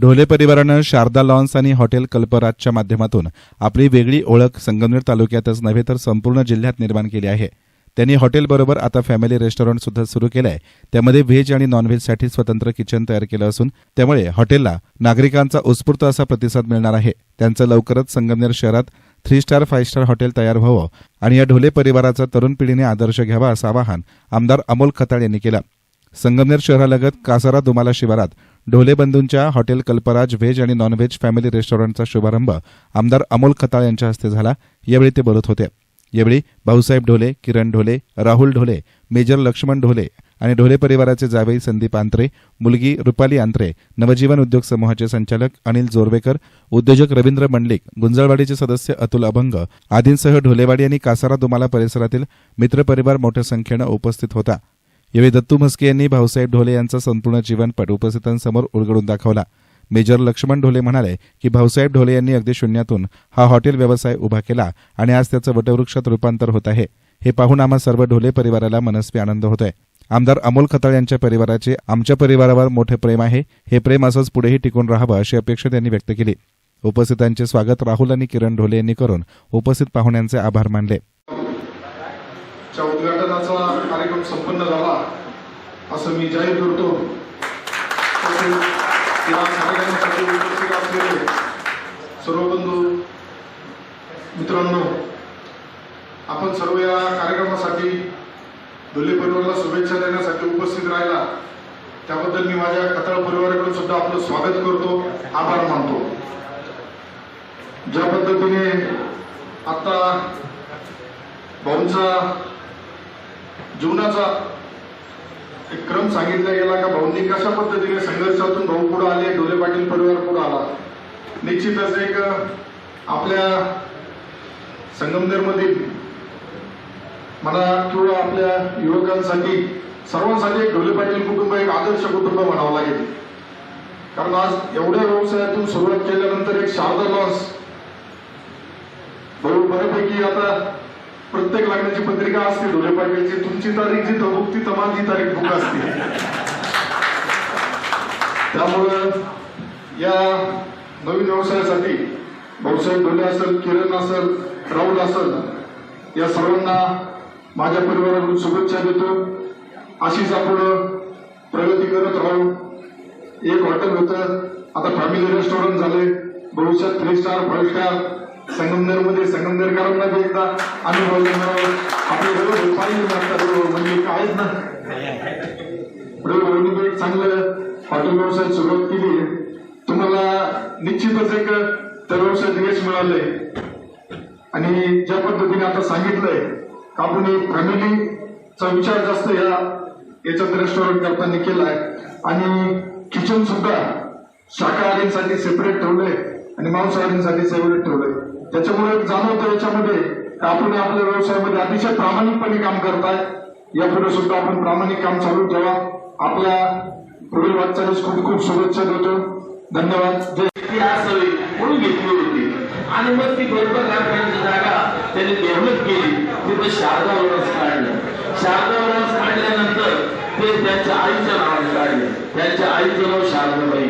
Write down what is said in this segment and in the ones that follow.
ढोले परिवारानं शारदा लॉन्स आणि हॉटेल कल्पराजच्या माध्यमातून आपली वेगळी ओळख संगमनेर तालुक्यातच नव्हे तर संपूर्ण जिल्ह्यात निर्माण केली आहे. त्यांनी हॉटेलबरोबर आता फॅमिली रेस्टॉरंट सुद्धा सुरू केलं आहे त्यामध्ये व्हेज आणि नॉनव्हेजसाठी स्वतंत्र किचन तयार केलं असून त्यामुळे हॉटेलला नागरिकांचा उत्स्फूर्त असा प्रतिसाद मिळणार आहे. त्यांचं लवकरच संगमनेर शहरात three star five star hotel तयार व्हावं आणि या ढोले परिवाराचा तरुण पिढीने आदर्श घ्यावा असं आवाहन आमदार अमोल खताळ यांनी केलं. संगमनेर शहरालगत कासारा दुमाला शिवारात ढोले बंधूंच्या हॉटेल कल्पराज व्हेज आणि नॉनव्हेज फॅमिली रेस्टॉरंटचा शुभारंभ आमदार अमोल खताळ यांच्या हस्ते झाला. यावेळी ते बोलत होते. यावेळी भाऊसाहेब ढोले किरण ढोले राहुल ढोले मेजर लक्ष्मण ढोले आणि ढोले परिवाराचे जावई संदीप आंत्रे मुलगी रुपाली आंत्रे नवजीवन उद्योग समूहाचे संचालक अनिल जोरवेकर उद्योजक रवींद्र मंडलिक गुंजळवाडीचे सदस्य अतुल अभंग आदींसह ढोलेवाडी आणि कासारा दुमाला परिसरातील मित्रपरिवार मोठ्या संख्येनं उपस्थित होता. यावेळी दत्तू म्हस्के यांनी भाऊसाहेब ढोले यांचा संपूर्ण जीवनपट उपस्थितांसमोर उलगडून दाखवला. मेजर लक्ष्मण ढोले म्हणाले की भाऊसाहेब ढोले यांनी अगदी शून्यातून हा हॉटेल व्यवसाय उभा केला आणि आज त्याचं वटवृक्षात रूपांतर होत आहे. हे पाहून आम्हा सर्व ढोले परिवाराला मनस्वी आनंद होतोय. आहे आमदार अमोल खताळ यांच्या परिवाराचे आमच्या परिवारावर मोठे प्रेम आहे. हे प्रेम असंच पुढेही टिकून राहावं अशी अपेक्षा त्यांनी व्यक्त केली. उपस्थितांचे स्वागत राहुल आणि किरण ढोले यांनी करून उपस्थित पाहुण्यांचे आभार मानले. च्या कार्यक्रम संपन्न झाला असं मी जाहीर करतो. या कार्यक्रमासाठी उपस्थित असलेले सर्व बंधू मित्रांनो आपण सर्व या कार्यक्रमासाठी धुले परिवाराला शुभेच्छा देण्यासाठी उपस्थित राहिला. त्याबद्दल मी माझ्या कताळ परिवाराकडून सुद्धा आपलं स्वागत करतो आभार मानतो. ज्या पद्धतीने आता भाऊंचा जीवनाचा एक क्रम सांगितला गेला का भाऊंनी कशा पद्धतीने संघर्षातून भाऊ पुढे आले डोले पाटील परिवार पुढे आला? निश्चितच एक आपल्या संगमनेरमधील मला किंवा आपल्या युवकांसाठी सर्वांसाठी एक ढोले पाटील कुटुंब एक आदर्श कुटुंब म्हणावं लागेल. कारण आज एवढ्या व्यवसायातून सुरुवात केल्यानंतर एक शारदा लॉन्स भाऊ बऱ्यापैकी आता प्रत्येक लग्नाची पत्रिका असते ढोले पाटीलची. तुमची तारीख जी तबुक ती तमाची तारीख बुक असते. त्यामुळं या नवीन व्यवसायासाठी भाऊसाहेब ढोले असेल किरण असेल राहुल असेल या सर्वांना माझ्या परिवाराकडून शुभेच्छा देतो. अशीच आपण प्रगती करत राहू. एक हॉटेल होतं. आता फॅमिली रेस्टॉरंट झाले भविष्यात थ्री स्टार फाईव्ह स्टार संगमनेरमध्ये संगमनेरकरांना बी एकदा अनुभव घेणार आपले रोज पाहिजे लागतात म्हणजे काहीच ना एक चांगलं हॉटेल व्यवसाय सुरुवात केली. तुम्हाला निश्चितच एक तर व्यवसायात यश मिळालंय. आणि ज्या पद्धतीने आता सांगितलंय का आपण फॅमिलीचा विचार जास्त या याच्यात रेस्टॉरंट करताना केलाय. आणि किचन सुद्धा शाकाहारींसाठी सेपरेट ठेवलंय आणि मांसाहारींसाठी सेपरेट ठेवलंय. त्याच्यामुळे जाणवतं याच्यामध्ये आपण आपल्या व्यवसायामध्ये अतिशय प्रामाणिकपणे काम करताय. यापुढे सुद्धा आपण प्रामाणिक काम चालू ठेवा. आपल्या पुढील वाटचालीस खूप खूप शुभेच्छा देतो. धन्यवाद. जय असावी म्हणून घेतली होती? आणि मग ती बरोबर लाकडांची जागा त्यांनी डेव्हलप केली. तिथे शारदा वरस काढलं. शारदा वरस काढल्यानंतर ते त्यांच्या आईच्या नावाने काढले. त्यांच्या आईचं नाव शारदाबाई.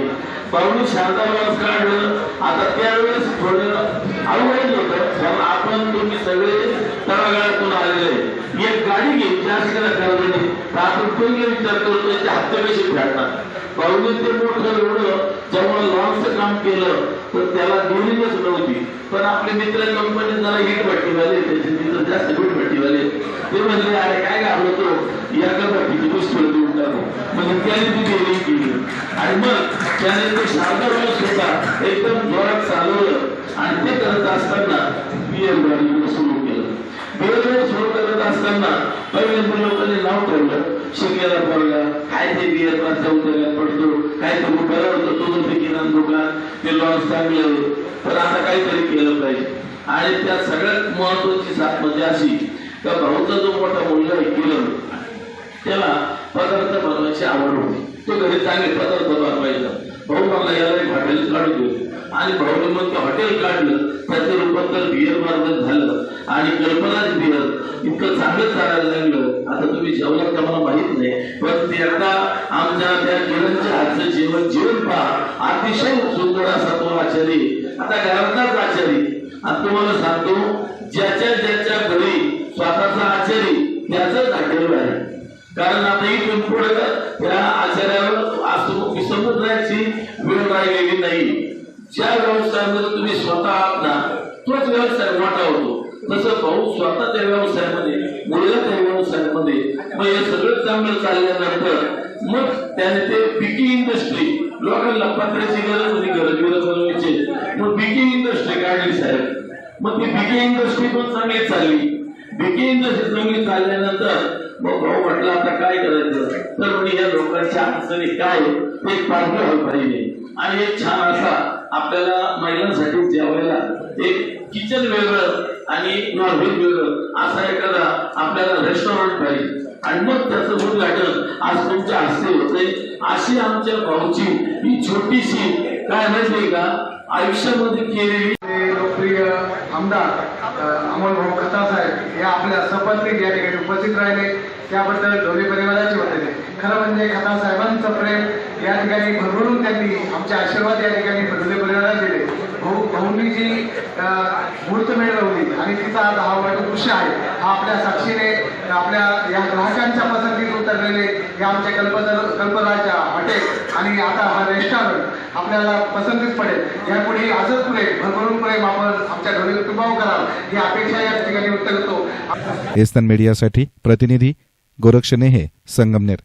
पाहुणे शारदा वरस काढलं. आता त्यावेळेस थोडं अवघड होतं आपण तुम्ही सगळे तळागाळातून आलेले एक गाडी घेऊन असली करायची तर आपण पहिले विचार करतो त्याचे हप्ते कसे फेडणार. पाहुणे ते मोठं एवढं जेव्हा लॉन्चचं काम केलं तर त्याला दिलीच नव्हती पण आपले मित्र कंपनी जरा हिट भट्टी झाले त्याचे मित्र जास्त हिट भट्टी झाले ते म्हणले अरे काय घाबरतो? एका भट्टीची पुस्तकं म्हणजे त्याने ती देणी केली आणि मग त्याने तो शारदा रोज एकदम जोरात चालवलं. आणि ते करत असताना बियर गाडी सुरू केलं. बियर सुरू करत असताना पहिल्यांदा लोकांनी नाव ठेवलं. शिकेला पोरगा काय ते बियर पाचच्या उतरल्या पडतो. काय ते रुपयाला होतं. तुझं ते किराणा दुकान ते लॉन्स चांगलं तर आता काहीतरी केलं पाहिजे. आणि त्या सगळ्यात महत्वाची साथ म्हणजे अशी का भाऊचा जो मोठा मुलगा आहे किरण त्याला पदार्थ बनवायची आवड होती. तो घरी चांगले पदार्थ बनवायचा. भाऊ मला याला एक हॉटेल काढू दे आणि भाऊने मग ते हॉटेल काढलं. त्याचं रूपांतर बिअर मार्फत झालं. आणि कल्पनाच बिअर इतकं चांगलं चालायला लागलं. आता तुम्ही जेवलात का मला माहीत नाही. पण ते आता आमच्या त्या किरणच्या हातचं जेवण जेवण पहा. अतिशय सुंदर असा तो आचारी. आता घरातलाच आचारी. आता तुम्हाला सांगतो ज्याच्या ज्याच्या घरी स्वतःचा आचारी त्याचं हॉटेल आहे. कारण आता इथून पुढे त्या आचार्यावर असं समुद्राची वेळ राहिलेली नाही. ज्या व्यवसायामध्ये तुम्ही स्वतः आहात ना तोच व्यवसाय मोठा होतो. तसं भाऊ स्वतः त्या व्यवसायामध्ये मुलगा त्या व्यवसायामध्ये मग हे सगळं चांगलं चालल्यानंतर मग त्याने ते पिकी इंडस्ट्री लोकांना पत्र्याची गरज होती गरज गरज बनवायची. मग पिकी इंडस्ट्री काढली साहेब. मग ती पिकी इंडस्ट्री पण चांगली चालली. पिकी इंडस्ट्री चांगली चालल्यानंतर मग भाऊ म्हटलं आता काय करायचं? तर म्हणजे या लोकांच्या अडचणी काय ते एक व्हायला पाहिजे. आणि एक छान असा आपल्याला महिलांसाठी जेवायला एक किचन वेगळं आणि नॉनव्हेज वेगळं असा एखादा आपल्याला रेस्टॉरंट पाहिजे. आणि मग त्याचं उद्घाटन आज तुमच्या हस्ते होते अशी आमच्या भाऊची ही छोटीशी काय माहिती का आयुष्यामध्ये केलेली लोकप्रिय आमदार अमोल भाऊ खता साहेब हे आपल्या सपत्नीक या ठिकाणी उपस्थित राहिले. त्याबद्दल ढोले परिवाराचे होते खरं म्हणजे खता साहेबांचं प्रेम या ठिकाणी भरभरून त्यांनी आमचे आशीर्वाद या ठिकाणी ढोले परिवाराला दिले. भाऊ भाऊंनी जी मूर्त मिळवली आणि तिचा आज हा दृश्य आहे आपल्या साक्षीने आपल्या या ग्राहकांच्या पसंतीत उतरलेले हे आमचे कल्पना कल्पनाच्या हॉटेल आणि आता हा रेस्टॉरंट आपल्याला पसंतीत पडेल. यापुढे आजच पुढे भरभरून प्रेम आपण आमच्या घरी कुटुंबावर कराल ही अपेक्षा या ठिकाणी व्यक्त करतो. एस्तन मीडियासाठी प्रतिनिधी गोरक्षनेहे संगमनेर.